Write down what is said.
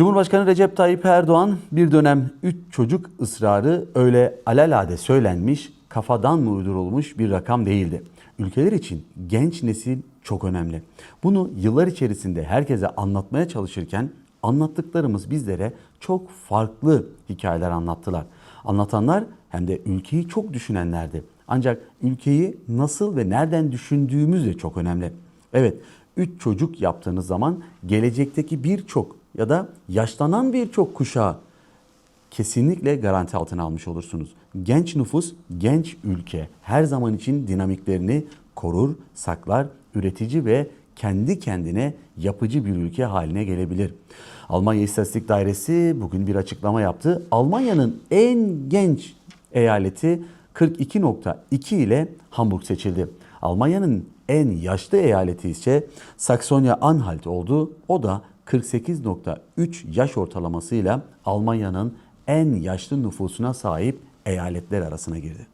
Cumhurbaşkanı Recep Tayyip Erdoğan bir dönem 3 çocuk ısrarı öyle alelade söylenmiş, kafadan mı uydurulmuş bir rakam değildi. Ülkeler için genç nesil çok önemli. Bunu yıllar içerisinde herkese anlatmaya çalışırken anlattıklarımız bizlere çok farklı hikayeler anlattılar. Anlatanlar hem de ülkeyi çok düşünenlerdi. Ancak ülkeyi nasıl ve nereden düşündüğümüz de çok önemli. Evet, 3 çocuk yaptığınız zaman gelecekteki birçok ya da yaşlanan birçok kuşağı kesinlikle garanti altına almış olursunuz. Genç nüfus, genç ülke her zaman için dinamiklerini korur, saklar, üretici ve kendi kendine yapıcı bir ülke haline gelebilir. Almanya İstatistik Dairesi bugün bir açıklama yaptı. Almanya'nın en genç eyaleti 42.2 ile Hamburg seçildi. Almanya'nın en yaşlı eyaleti ise Saksonya-Anhalt oldu. O da 48.3 yaş ortalamasıyla Almanya'nın en yaşlı nüfusuna sahip eyaletler arasına girdi.